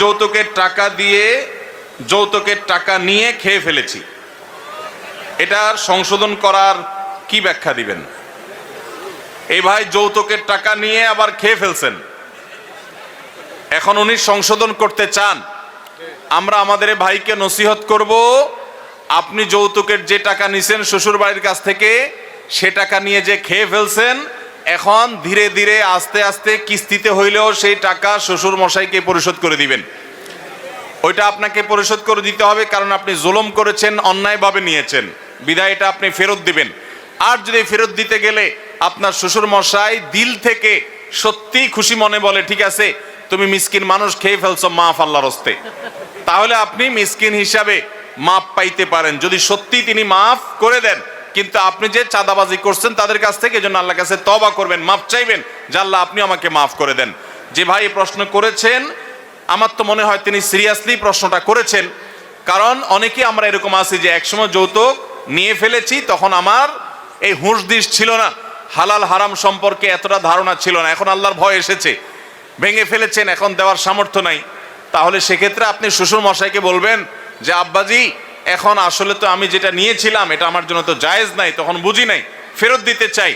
যৌতুকের টাকা দিয়ে যৌতুকের টাকা নিয়ে খেয়ে ফেলেছি। এটার সংশোধন করার কি ব্যাখ্যা দিবেন? এই ভাই যৌতুকের টাকা নিয়ে আবার খেয়ে ফেলছেন। এখন উনি সংশোধন করতে চান। আমরা আমাদের ভাইকে নসিহত করব, আপনি যৌতুকের যে টাকা নিছেন শ্বশুর বাড়ির কাছ থেকে, সে টাকা নিয়ে যে খেয়ে ফেলছেন এখন ধীরে ধীরে আস্তে আস্তে কিস্তিতে হইলেও সেই টাকা শ্বশুর মশাইকে পরিশোধ করে দিবেন। ওইটা আপনাকে পরিশোধ করে দিতে হবে কারণ আপনি জুলুম করেছেন, অন্যায়ভাবে নিয়েছেন। বিদায় এটা আপনি ফেরত দিবেন। আর যদি ফেরত দিতে গেলে আপনার শ্বশুর মশাই দিল থেকে সত্যি খুশি মনে বলে, ঠিক আছে, তুমি মিসকিন মানুষ, খেয়ে ফেলছো, মাফ আল্লাহর হস্তে। তাহলে আপনি মিসকিন হিসাবে মাপ পাইতে পারেন। যদি সত্যি তিনি মাফ করে দেন কিন্তু আপনি যে চাঁদাবাজি করছেন তাদের কাছ থেকে জন্য আল্লাহ কাছে তবা করবেন, মাফ চাইবেন। যে আল্লাহ, আপনি আমাকে মাফ করে দেন। যে ভাই প্রশ্ন করেছেন, আমার তো মনে হয় তিনি সিরিয়াসলি প্রশ্নটা করেছেন। কারণ অনেকে আমরা এরকম আছি যে একসময় যৌতুক নিয়ে ফেলেছি, তখন আমার এই হুঁশ দিস ছিল না। হালাল হারাম সম্পর্কে এতটা ধারণা ছিল না। এখন আল্লাহর ভয় এসেছে। ভেঙে ফেলেছেন, এখন দেওয়ার সামর্থ্য নাই। তাহলে সেক্ষেত্রে আপনি শ্বশুর মশাইকে বলবেন যে, আব্বাজি এখন আসলে তো আমি যেটা নিয়েছিলাম, এটা আমার জন্য তো জায়েজ নাই, তখন বুঝি নাই। ফেরত দিতে চাই।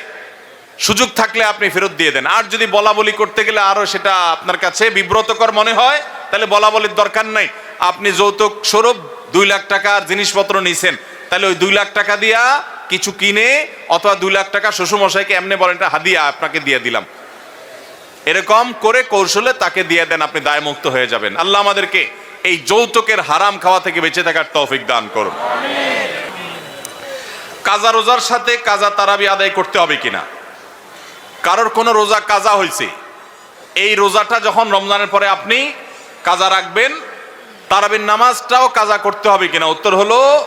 সুযোগ থাকলে আপনি ফেরত দিয়ে দেন। আর যদি বলা বলি করতে গেলে আরও সেটা আপনার কাছে বিব্রতকর মনে হয়, তাহলে বলা বলির দরকার নাই। আপনি যৌতুক স্বরূপ দুই লাখ টাকার জিনিসপত্র নিছেন, তাহলে ওই দুই লাখ টাকা দিয়া কিছু কিনে অথবা দুই লাখ টাকা শ্বশুরমশাইকে এমনি বলেন, এটা হাদিয়া, আপনাকে দিয়ে দিলাম। এরকম করে কৌশলে তাকে দিয়ে দেন, আপনি দায়মুক্ত হয়ে যাবেন। আল্লাহ আমাদেরকে এই যৌতুকের হারাম খাওয়া থেকে বেঁচে থাকার তৌফিক দান করুন। কাজা রোজার সাথে কাজা তারাবি আদায় করতে হবে কিনা? কারোর কোনো রোজা কাজা হয়েছে এই রোজাটা যখন রমজানের পরে আপনি কাজা রাখবেন, তারাবির নামাজটাও কাজা করতে হবে কিনা? উত্তর হলো,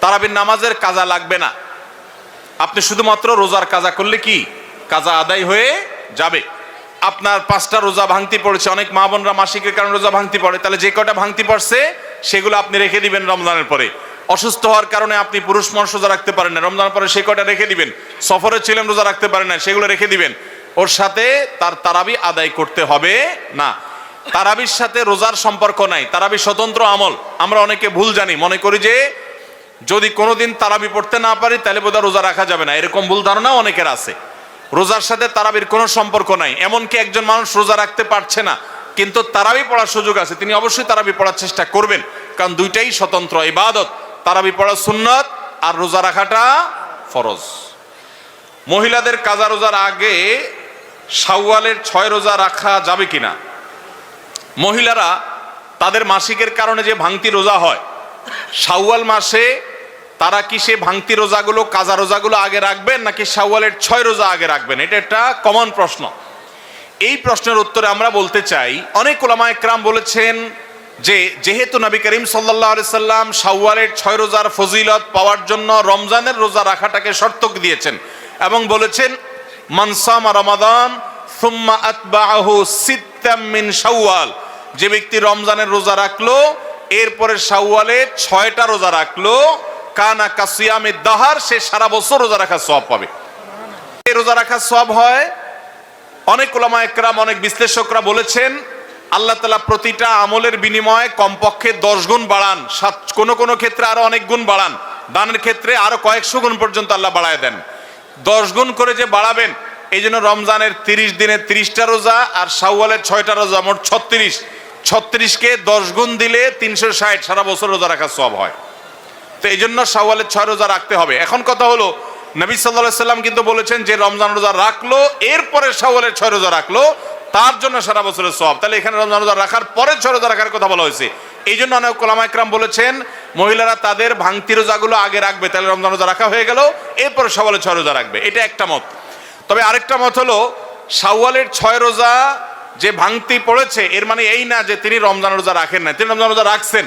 তারাবির নামাজের কাজা লাগবে না। আপনি শুধুমাত্র রোজার কাজা করলে কি? কাজা আদায় হয়ে যাবে। আপনার পাঁচটা রোজা ভাঙতি পড়েছে, অনেক মা বোনরা মাসিকের কারণে রোজা ভাঙতি পড়ে, তাহলে যে কটা ভাঙতি পড়ছে, সেগুলো আপনি রেখে দিবেন রমজানের পরে। অসুস্থ হওয়ার কারণে আপনি পুরুষ মানুষ রোজা রাখতে পারেন না, রমজানের পরে সে কটা রেখে দিবেন? সফরে ছিলেন রোজা রাখতে পারেন না, সেগুলো রেখে দিবেন। ওর সাথে তার তারাবি আদায় করতে হবে না। তারাবির সাথে রোজার সম্পর্ক নাই, তারাবি স্বতন্ত্র আমল, আমরা অনেকে ভুল জানি, মনে করি যে যদি কোনোদিন তারাবি পড়তে না পারি, তাহলে বোধহয় রোজা রাখা যাবে না, এরকম ভুল ধারণা অনেকের আছে। রোজার সাথে তারাবির কোনো সম্পর্ক নাই। এমনকি একজন মানুষ রোজা রাখতে পারছে না, কিন্তু তারাবি পড়ার সুযোগ আছে। তিনি অবশ্যই তারাবি পড়ার চেষ্টা করবেন, কারণ দুইটাই স্বতন্ত্র ইবাদত। তারাবি পড়া সুন্নত আর রোজা রাখাটা ফরজ। মহিলাদের কাজা রোজার আগে শাওয়ালের ছয় রোজা রাখা যাবে কিনা? মহিলারা তাদের মাসিকের কারণে যে ভাঙতি রোজা হয়, শাওয়াল মাসে তারা কি সে ভাঙতি রোজাগুলো, কাজা রোজাগুলো আগে রাখবেন, নাকি শাওয়ালের ছয় রোজা আগে রাখবেন? এটা একটা কমন প্রশ্ন। এই প্রশ্নের উত্তরে আমরা বলতে চাই, অনেক ওলামা একরাম বলেছেন যে, যেহেতু নবী করিম সাল্লাহ সাল্লাম শাওয়ালের ছয় রোজার ফজিলত পাওয়ার জন্য রমজানের রোজা রাখাটাকে শর্ত দিয়েছেন এবং বলেছেন মানসামা রমাদান, সুম্মা আতবাহু সিত্তাম মিন যে ব্যক্তি রমজানের রোজা রাখল, এরপরে শাওয়ালে ছয়টা রোজা রাখল কানা কাসিয়ামে দাহার, সে সারা বছর রোজা রাখার সব পাবে। রোজা রাখার সব হয়, অনেক ওলামা একরাম, অনেক বিশ্লেষকরা বলেছেন, আল্লাহ তালা প্রতিটা আমলের বিনিময়ে কমপক্ষে দশ গুণ বাড়ান, সাত, কোনো কোনো ক্ষেত্রে আরও অনেক গুণ বাড়ান। দানের ক্ষেত্রে আরও কয়েকশো গুণ পর্যন্ত আল্লাহ বাড়ায় দেন। দশ গুণ করে যে বাড়াবেন, এই জন্য রমজানের তিরিশ দিনে তিরিশটা রোজা আর শাওয়ালের ছয়টা রোজা মোট ছত্রিশ। ছত্রিশকে দশ গুণ দিলে তিনশো ষাট, সারা বছর রোজা রাখার সব হয়। তো এই জন্য শাওয়ালের ছয় রোজা রাখতে হবে। এখন কথা হলো, নবী সাল্লাহ সাল্লাম কিন্তু বলেছেন যে রমজান রোজা রাখল, এরপরে শাওয়ালের ছয় রোজা রাখল, তার জন্য সারা বছরের সব তাহলে এখানে রমজান রোজা রাখার পরে ছয় রোজা রাখার কথা বলা হয়েছে। এই জন্য অনেক কোলামা একরাম বলেছেন, মহিলারা তাদের ভাঙতি রোজাগুলো আগে রাখবে, তাহলে রমজান রোজা রাখা হয়ে গেল, এরপরে শাওয়ালের ছয় রোজা রাখবে। এটা একটা মত। তবে আরেকটা মত হলো সাওয়ালের ছয় রোজা যে ভাঙতি পড়েছে, এর মানে এই না যে তিনি রমজান রোজা রাখেন না তিনি রমজান রোজা রাখছেন।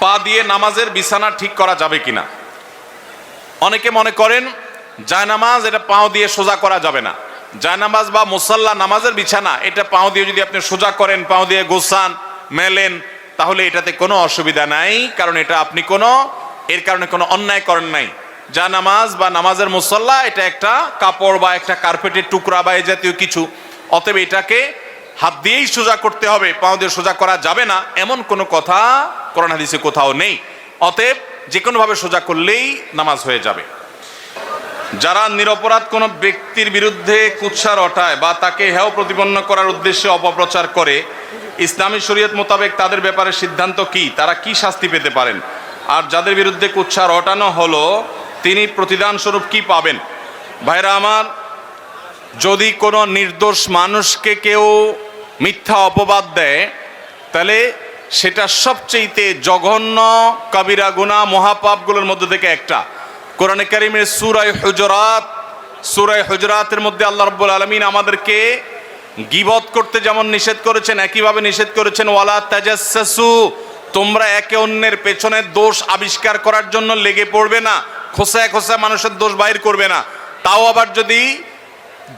পা দিয়ে নামাজের বিছানা ঠিক করা যাবে কিনা? অনেকে মনে করেন, জায়নামাজ এটা পাও দিয়ে সোজা করা যাবে না। জায়নামাজ বা মুসাল্লা নামাজের বিছানা, এটা পাও দিয়ে যদি আপনি সোজা করেন, পাও দিয়ে গোসান, মেলেন, তাহলে এটাতে কোনো অসুবিধা নাই, কারণ এটা আপনি কোনো, এর কারণে কোনো অন্যায় করেন নাই। যা নামাজ বা নামাজের মুসল্লা এটা একটা কাপড় বা একটা কার্পেটের টুকরা বা এই জাতীয় কিছু, অতএব এটাকে হাত দিয়েই সোজা করতে হবে, পাও দিয়ে সোজা করা যাবে না। এমন কোনো কথা কোরআন হাদিসে কোথাও নেই। অতএব যে কোনোভাবে সোজা করলেই নামাজ হয়ে যাবে। যারা নিরপরাধ কোনো ব্যক্তির বিরুদ্ধে কুৎসা রটায় বা তাকে হেয় প্রতিপন্ন করার উদ্দেশ্যে অপপ্রচার করে, ইসলামী শরীয়ত মোতাবেক তাদের ব্যাপারে সিদ্ধান্ত কি? তারা কি শাস্তি পেতে পারেন? আর যাদের বিরুদ্ধে কুৎসা রটানো হলো, তিনি প্রতিদানস্বরূপ কি পাবেন? ভাইরা আমার যদি কোনো নির্দোষ মানুষকে কেউ মিথ্যা অপবাদ দেয়, তাহলে সেটা সবচেয়েতে জঘন্য কবিরা গুণা মহাপাপগুলোর মধ্যে থেকে একটা। কোরআনে কারিমের সুরাই হুজরাত সুরাই হজরাতের মধ্যে আল্লাহ রব্বুল আলমিন আমাদেরকে গিবত করতে যেমন নিষেধ করেছেন, একইভাবে নিষেধ করেছেন, ওয়ালা তাজাসসু তোমরা একে অন্যের পেছনে দোষ আবিষ্কার করার জন্য লেগে পড়বে না, খোসায় খোসায় মানুষের দোষ বাইর করবে না। তাও আবার যদি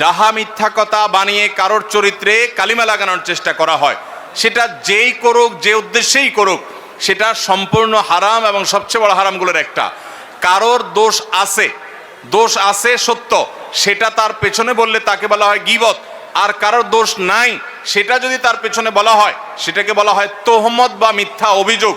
ডাহা মিথ্যা কথা বানিয়ে কারোর চরিত্রে কালিমা লাগানোর চেষ্টা করা হয়। সেটা যেই করুক, যে উদ্দেশ্যেই করুক, সেটা সম্পূর্ণ হারাম এবং সবচেয়ে বড় হারামগুলোর একটা। কারোর দোষ আছে দোষ আছে সত্য, সেটা তার পেছনে বললে তাকে বলা হয় গিবত। আর কারোর দোষ নাই, সেটা যদি তার পেছনে বলা হয়, সেটাকে বলা হয় তোহমত বা মিথ্যা অভিযোগ।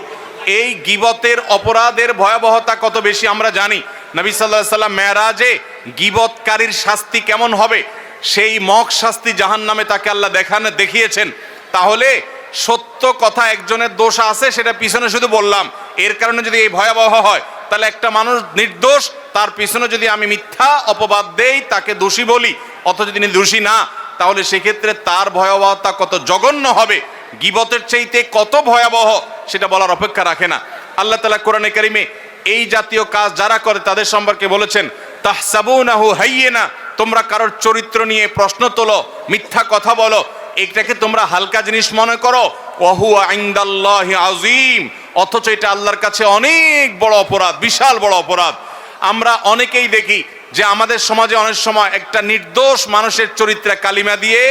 এই গিবতের অপরাধের ভয়াবহতা কত বেশি আমরা জানি নবী সাল্লাহ সাল্লাম মেয়ারাজে গিবতকারীর শাস্তি কেমন হবে? সেই মক শাস্তি জাহান নামে তাকে আল্লাহ দেখানো, দেখিয়েছেন। তাহলে সত্য কথা একজনের দোষ আছে, সেটা পিছনে শুধু বললাম। এর কারণে যদি এই ভয়াবহ হয়, তাহলে একটা মানুষ নির্দোষ, তার পিছনে যদি আমি মিথ্যা অপবাদ দেই, তাকে দোষী বলি। অথচ তিনি দোষী না, তাহলে সেক্ষেত্রে তার ভয়াবহতা কত জঘন্য হবে? গিবতের চাইতে কত ভয়াবহ, সেটা বলার অপেক্ষা রাখে না। আল্লাহ তালা কোরআনে কারিমে এই জাতীয় কাজ যারা করে তাদের সম্পর্কে বলেছেন, তাহসাবুনাহু হাইয়েনা তোমরা কারোর চরিত্র নিয়ে প্রশ্ন তোলো, মিথ্যা কথা বলো, এটাকে তোমরা হালকা জিনিস মনে করো ওহু আইন্দাল্লাহি আজিম অথচ এটা আল্লাহর কাছে অনেক বড় অপরাধ, বিশাল বড় অপরাধ। আমরা অনেকেই দেখি যে আমাদের সমাজে অনেক সময় একটা নির্দোষ মানুষের চরিত্রে কালিমা দিয়ে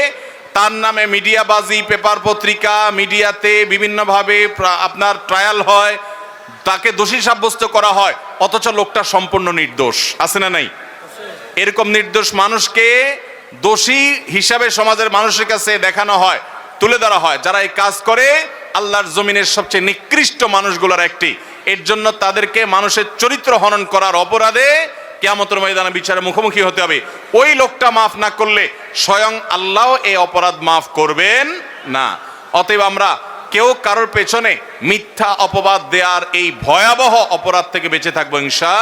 তার নামে মিডিয়াবাজি, পেপার পত্রিকা, মিডিয়াতে বিভিন্নভাবে আপনার ট্রায়াল হয় তাকে দোষী সাব্যস্ত করা হয়, অথচ লোকটা সম্পূর্ণ নির্দোষ। আছে না নাই? এরকম নির্দোষ মানুষকে দোষী হিসাবে সমাজের মানুষের কাছে দেখানো হয়, তুলে ধরা হয়। যারা এই কাজ করে, আল্লাহর জমিনের সবচেয়ে নিকৃষ্ট মানুষগুলোর একটি। এর জন্য তাদেরকে মানুষের চরিত্র হনন করার অপরাধে কেয়ামতের ময়দানে বিচারে মুখোমুখি হতে হবে। ওই লোকটা মাফ না করলে স্বয়ং আল্লাহ এই অপরাধ মাফ করবেন না। অতএব আমরা কেউ কারোর পেছনে মিথ্যা অপবাদ দেওয়ার এই ভয়াবহ অপরাধ থেকে বেঁচে থাকব ইনশা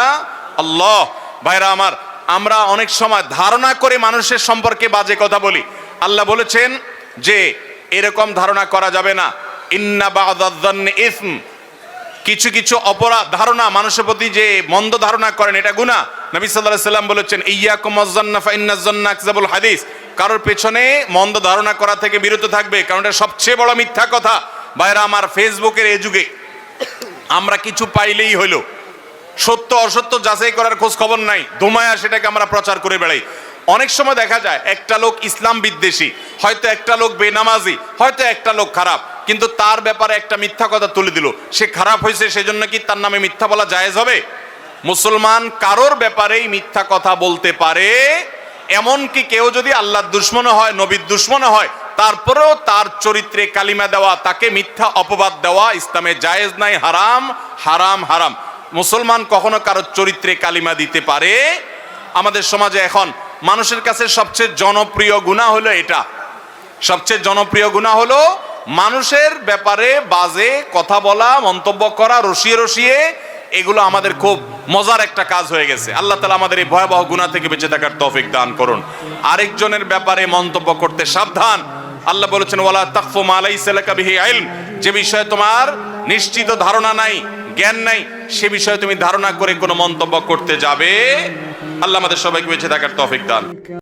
আল্লাহ। ভাইরা আমার, আমরা অনেক সময় ধারণা করে মানুষের সম্পর্কে বাজে কথা বলি। আল্লাহ বলেছেন যে, এরকম ধারণা করা যাবে না। কিছু কিছু অপরাধ, ধারণা মানুষের প্রতি যে মন্দ ধারণা করেন, এটা গুণা নবী সাল্লাহ সাল্লাম বলেছেন ইয়া কুমাজ্জান্না ফাইন্নাজ্জান্না হাদিস। কারোর পেছনে মন্দ ধারণা করা থেকে বিরত থাকবে, কারণ এটা সবচেয়ে বড় মিথ্যা কথা। বাইরে আমার ফেসবুকের এই যুগে আমরা কিছু পাইলেই হইল সত্য, অসত্য যাচাই করার খোঁজ খবর নাই। ধুমায়া সেটাকে আমরা প্রচার করে বেড়াই। অনেক সময় দেখা যায়, একটা লোক ইসলাম বিদ্বেষী, হয়তো একটা লোক বেনামাজি, হয়তো একটা লোক খারাপ, কিন্তু তার ব্যাপারে একটা মিথ্যা কথা তুলে দিল। সে খারাপ হয়েছে সেজন্য কি তার নামে মিথ্যা বলা জায়েজ হবে? মুসলমান কারোর ব্যাপারেই মিথ্যা কথা বলতে পারে, এমনকি কেউ যদি আল্লাহর দুশ্মন হয়, নবীর দুশ্মন হয় তারপরেও তার চরিত্রে কালিমা দেওয়া, তাকে মিথ্যা অপবাদ দেওয়া ইসলামে জায়েজ নাই, হারাম হারাম হারাম। মুসলমান কখনো কারও চরিত্রে কালিমা দিতে পারে? আমাদের সমাজে এখন মানুষের কাছে সবচেয়ে জনপ্রিয় গুণা হলো এটা। সবচেয়ে জনপ্রিয় গুণা হলো মানুষের ব্যাপারে বাজে কথা বলা, মন্তব্য করা, রসিয়ে রসিয়ে। এগুলো আমাদের খুব মজার একটা কাজ হয়ে গেছে। আল্লাহ তালা আমাদের এই ভয়াবহ গুণা থেকে বেঁচে থাকার তৌফিক দান করুন। আরেকজনের ব্যাপারে মন্তব্য করতে সাবধান। আল্লাহ বলেছেন, ওয়ালা তাকফু মালাই সালাকা বিহি ইলম। যে বিষয়ে তোমার নিশ্চিত ধারণা নাই, জ্ঞান নাই, সে বিষয়ে তুমি ধারণা করে কোনো মন্তব্য করতে যাবে। আল্লাহ আমাদের সবাইকে বেঁচে থাকার তৌফিক দান।